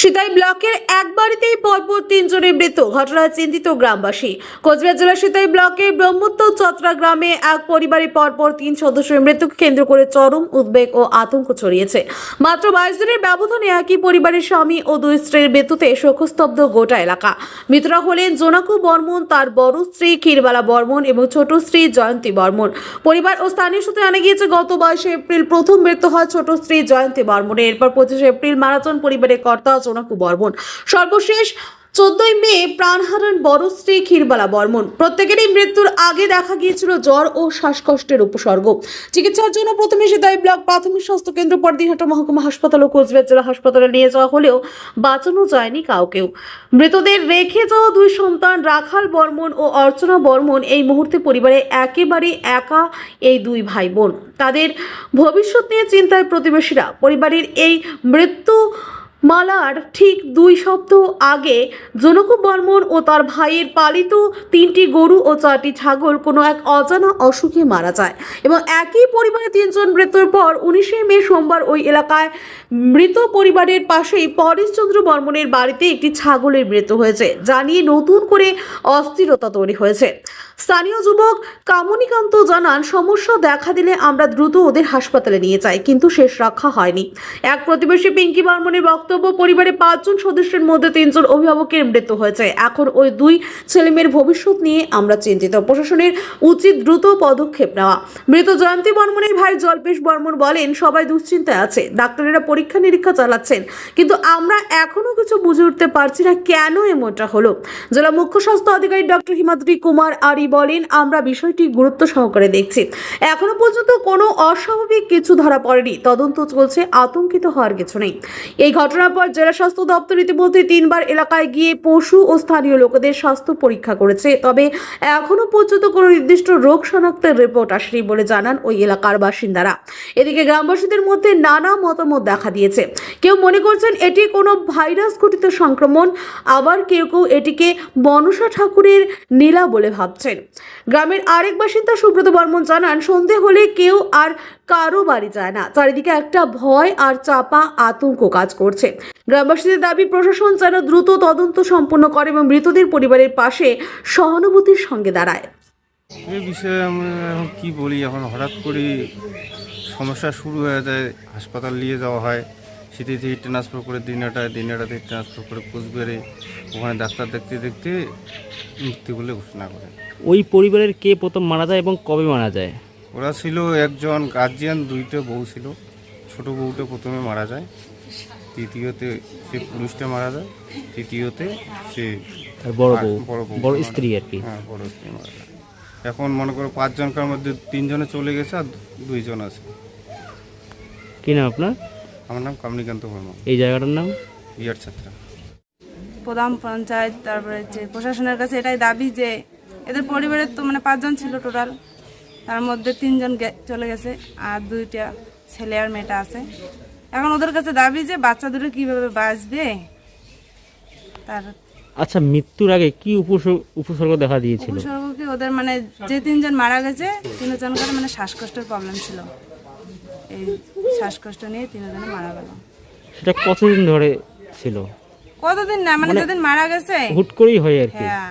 সিতাই ব্লকের এক বাড়িতেই পরপর তিনজনের মৃত্যু, ঘটনায় চিন্তিত গ্রামবাসী। কোচবিহার জেলার সিতাই ব্লকের ব্রহ্মোত্তর চত্রা গ্রামে এক পরিবারে পরপর তিন সদস্যের মৃত্যুকে কেন্দ্র করে চরম উদ্বেগ ও আতঙ্ক ছড়িয়েছে। মাত্র বাইশ দিনের ব্যবধানে একই পরিবারের স্বামী ও দুই স্ত্রীর মৃত্যুতে শোকস্তব্ধ গোটা এলাকা। মৃতরা হলেন জোনাকু বর্মন, তার বড় স্ত্রী ক্ষীরবালা বর্মন এবং ছোট স্ত্রী জয়ন্তী বর্মন। পরিবার ও স্থানীয় সূত্রে জানা গিয়েছে, গত বাইশে এপ্রিল প্রথম মৃত্যু হয় ছোট স্ত্রী জয়ন্তী বর্মনের। এরপর পঁচিশে এপ্রিল মারা যান পরিবারের কর্তা জোনাকু বর্মন সর্বশেষ চোদ্দই মে প্রাণ হারান বড় স্ত্রী ক্ষীরবালা বর্মন। প্রত্যেকেরই মৃত্যুর আগে দেখা গিয়েছিল জ্বর ও শ্বাসকষ্টের উপসর্গ। চিকিৎসার জন্য প্রথমে সিদাই ব্লক প্রাথমিক স্বাস্থ্য কেন্দ্র পর দিনহাটা মহকুমা হাসপাতাল ও কোচবিহার জেলা হাসপাতালে নিয়ে যাওয়া হলেও বাঁচানো যায়নি কাউকেও। মৃতদের রেখে যাওয়া দুই সন্তান রাখাল বর্মন ও অর্চনা বর্মন এই মুহূর্তে পরিবারে একেবারে একা এই দুই ভাই বোন তাদের ভবিষ্যৎ নিয়ে চিন্তায় প্রতিবেশীরা পরিবারের এই মৃত্যু মালার ঠিক দুই সপ্তাহ আগে জনকু বর্মন ও তার ভাইয়ের পালিত তিনটি গরু ও চারটি ছাগল কোনো এক অজানা অসুখে মারা যায় এবং একই পরিবারে তিনজন মৃত্যুর পর উনিশে মে সোমবার ওই এলাকায় মৃত পরিবারের পাশেই পরেশচন্দ্র বর্মনের বাড়িতে একটি ছাগলের মৃত্যু হয়েছে, যা নিয়ে নতুন করে অস্থিরতা তৈরি হয়েছে। স্থানীয় যুবক কামনিকান্ত জানান, সমস্যা দেখা দিলে আমরা দ্রুত ওদের হাসপাতালে নিয়ে যাই, কিন্তু শেষ রক্ষা হয়নি। এক প্রতিবেশী পিঙ্কি বর্মনের বক্তব্য, পরিবারের পাঁচজন সদস্যের মধ্যে তিনজন অভিভাবকের মৃত্যু হয়েছে। এখন ওই দুই ছেলেমেয়ের ভবিষ্যৎ নিয়ে আমরা চিন্তিত। প্রশাসনের উচিত দ্রুত পদক্ষেপ নেওয়া। মৃত জয়ন্তী বর্মনের ভাই জল্পেশ বর্মন বলেন, সবাই দুশ্চিন্তায় আছে, ডাক্তারেরা পরীক্ষা নিরীক্ষা চালাচ্ছেন, কিন্তু আমরা এখনও কিছু বুঝে উঠতে পারছি না কেন এমনটা হলো। জেলা মুখ্য স্বাস্থ্য আধিকারিক ডক্টর হিমাদ্রি কুমার আরি বলেন, আমরা বিষয়টি গুরুত্ব সহকারে দেখছি। এখনও পর্যন্ত কোনো অস্বাভাবিক কিছু ধরা পড়েনি। তদন্ত চলছে, আতঙ্কিত হওয়ার কিছু নেই। এই ঘটনার পর জেলা স্বাস্থ্য দপ্তর ইতিমধ্যে তিনবার এলাকায় গিয়ে পশু ও স্থানীয় লোকেদের স্বাস্থ্য পরীক্ষা করেছে। তবে এখনও পর্যন্ত কোনো নির্দিষ্ট রোগ শনাক্তের রিপোর্ট আসেনি বলে জানান ওই এলাকার বাসিন্দারা। এদিকে গ্রামবাসীদের মধ্যে নানা মতামত দেখা দিয়েছে। কেউ মনে করছেন এটি কোনো ভাইরাস ঘটিত সংক্রমণ, আবার কেউ কেউ এটিকে মনসা ঠাকুরের নীলা বলে ভাবছেন। গ্রামের আরেক বাসিন্দা সুব্রত বর্মন জানান, সন্ধে হলে কেউ আর কারও বাড়ি যায় না। চারিদিকে একটা ভয় আর চাপা আতঙ্ক কাজ করছে। গ্রামবাসীদের দাবি, প্রশাসন যেন দ্রুত তদন্ত সম্পন্ন করে এবং মৃতদের পরিবারের পাশে সহানুভূতির সঙ্গে দাঁড়ায়। এই বিষয়ে আমি এখন কী বলি? এখন হঠাৎ করে সমস্যা শুরু হয়ে যায়, হাসপাতাল নিয়ে যাওয়া হয়। সিটি থেকে ট্রান্সফার করে দিনাটায় দিনাটা থেকে ট্রান্সফার করে কুচবিহারে ওখানে ডাক্তার দেখতে দেখতে মৃত্যু বলে ঘোষণা করে। ওই পরিবারের কে প্রথম মারা যায় এবং কবে মারা যায়? ওরা ছিল একজন গার্জিয়ান দুইটা বউ ছিল। ছোট বউটা প্রথমে মারা যায় তৃতীয়তে সে পুরুষটা মারা যায় তৃতীয়তে সে বড় বউ বড় স্ত্রী আর কি। হ্যাঁ বড় স্ত্রী মারা যায়। এখন মনে করো পাঁচজনকার মধ্যে তিনজনে চলে গেছে আর দুইজন আছে। কি আপনার? আমার নাম কামনিকান্ত বর্মা। এই জায়গাটার নাম? ইয়ার ছাত্রা। প্রধান পঞ্চায়েত তারপরে হচ্ছে প্রশাসনের কাছে এটাই দাবি যে এদের পরিবারের তো মানে পাঁচজন ছিল টোটাল তার মধ্যে তিনজন গে- চলে গেছে আর দুইটা ছেলে আর মেয়েটা আছে। এখন ওদের কাছে দাবি যে বাচ্চা দুটো কীভাবে বাঁচবে? তার আচ্ছা মৃত্যুর আগে কি উপসর্গ উপসর্গ দেখা দিয়েছিল? উপসর্গ কি ওদের মানে যে তিনজন মারা গেছে তিনজনকার মানে শ্বাসকষ্টের প্রবলেম ছিল। এই শ্বাসকষ্ট নিয়ে তিনজন মারা গেল। সেটা কতদিন ধরে ছিল? কতদিন না মানে যেদিন মারা গেছে হুট করেই হয় আর কি। হ্যাঁ।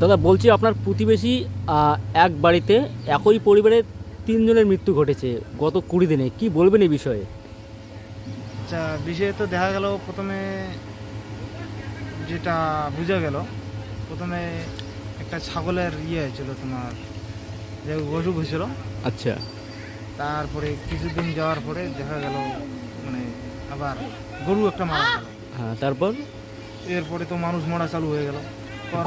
দাদা বলছি আপনার প্রতিবেশী এক বাড়িতে একই পরিবারের তিনজনের মৃত্যু ঘটেছে গত কুড়ি দিনে। কি বলবেন এই বিষয়ে? আচ্ছা বিষয়ে তো দেখা গেল প্রথমে যেটা বোঝা গেল প্রথমে একটা ছাগলের ইয়ে হয়েছিল তোমার যে অসুখ হয়েছিল। আচ্ছা। তারপরে কিছুদিন যাওয়ার পরে দেখা গেল মানে আবার গরু একটা মারা গেল। হ্যাঁ তারপর? এরপরে তো মানুষ মরা চালু হয়ে গেল।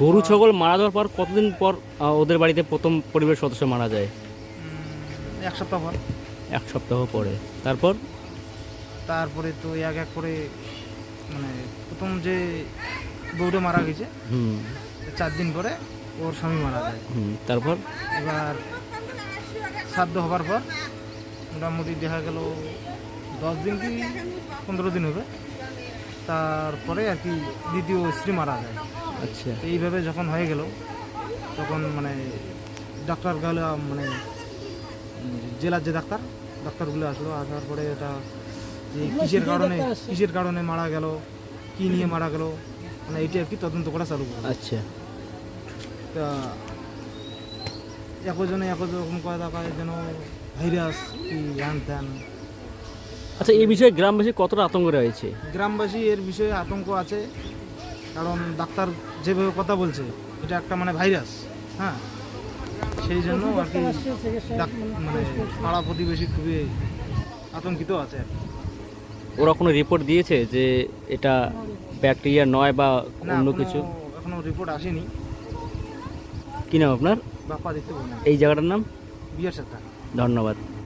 গরু ছাগল মারা যাওয়ার পর কতদিন পর ওদের বাড়িতে প্রথম পরিবারের সদস্য মারা যায়? এক সপ্তাহ পর। এক সপ্তাহ পরে। তারপর? তারপরে তো এক এক করে মানে প্রথম যে বউটা মারা গেছে হুম। চার দিন পরে ওর স্বামী মারা যায়। হুম তারপর? এবার শ্রাদ্ধ হবার পর মোটামুটি দেখা গেল দশ দিন কি পনেরো দিন হবে। তারপরে আর কি দ্বিতীয় স্ত্রী মারা যায়। আচ্ছা। এইভাবে যখন হয়ে গেল তখন মানে ডাক্তার গেল মানে জেলার যে ডাক্তার ডাক্তারগুলো আসলো আসার পরে এটা যে কিসের কারণে কিসের কারণে মারা গেল কি নিয়ে মারা গেল মানে এইটা আর কি তদন্ত করা চালু করল আচ্ছা। তা একজনে একরকম কথা কয় যেন ভাইরাস কি হ্যান ত্যান আচ্ছা এই বিষয়ে গ্রামবাসী কতটা আতঙ্ক রয়েছে? গ্রামবাসী এর বিষয়ে আতঙ্ক আছে। কারণ ডাক্তার যেভাবে কথা বলছে এটা একটা মানে ভাইরাস হ্যাঁ? সেই জন্য আর কি মানে পাড়া প্রতিবেশী খুবই আতঙ্কিত আছে আর কি। ওরা কোনো রিপোর্ট দিয়েছে যে এটা ব্যাকটেরিয়া নয় বা অন্য কিছু? এখনও রিপোর্ট আসেনি। কি নাম আপনার? বাপ্পা বললাম এই জায়গাটার নাম? বিয়ের সাথে ধন্যবাদ।